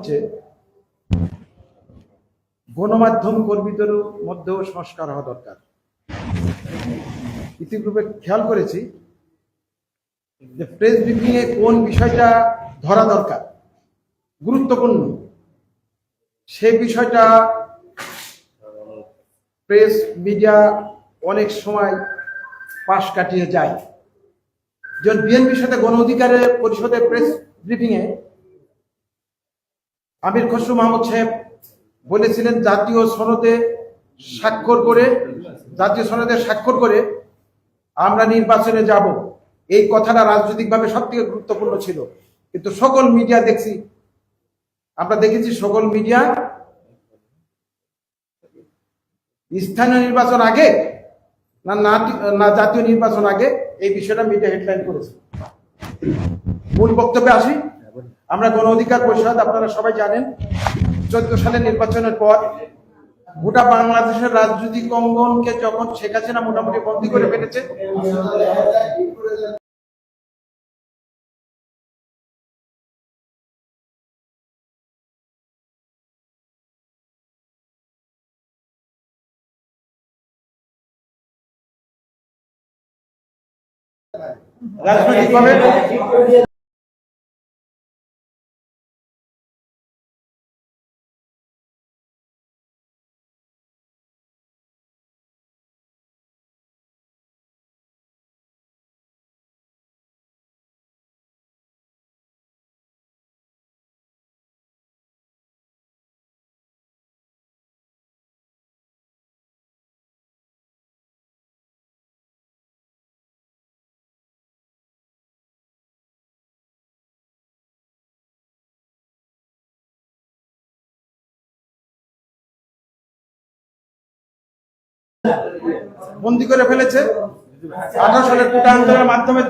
হচ্ছে গণমাধ্যম কর্মীদের মধ্যেও সংস্কার হওয়া দরকার। ইতিপূর্বে খেয়াল করেছি যে প্রেস ব্রিফিং এ কোন বিষয়টা ধরা দরকার, গুরুত্বপূর্ণ সে বিষয়টা প্রেস মিডিয়া অনেক সময় পাশ কাটিয়ে যায়। যেমন বিএনপির সাথে গণ অধিকারের পরিষদের প্রেস ব্রিফিং এ আমির খসরু মাহমুদ সাহেব বলেছিলেন, জাতীয় সনদে স্বাক্ষর করে, জাতীয় সনদে স্বাক্ষর করে আমরা নির্বাচনে যাব। এই কথাটা রাজনৈতিকভাবে সব থেকে গুরুত্বপূর্ণ ছিল। কিন্তু সকল মিডিয়া দেখছি, আমরা দেখেছি সকল মিডিয়া স্থানীয় নির্বাচন আগে না না- না জাতীয় নির্বাচন আগে এই বিষয়টা মিডিয়া হেডলাইন করেছে। মূল বক্তব্যে আসি। আমরা গণ অধিকার পরিষদ, আপনারা সবাই জানেন, চোদ্দ সালের নির্বাচনের পর গোটা বাংলাদেশের রাজনৈতিক অঙ্গনকে যখন শেখ হাসিনা মোটামুটি বন্দী করে ফেলেছে, রাজনৈতিকভাবে বন্দী করে ফেলেছে। আঠারো সালের কোটা আন্দোলনের মাধ্যমে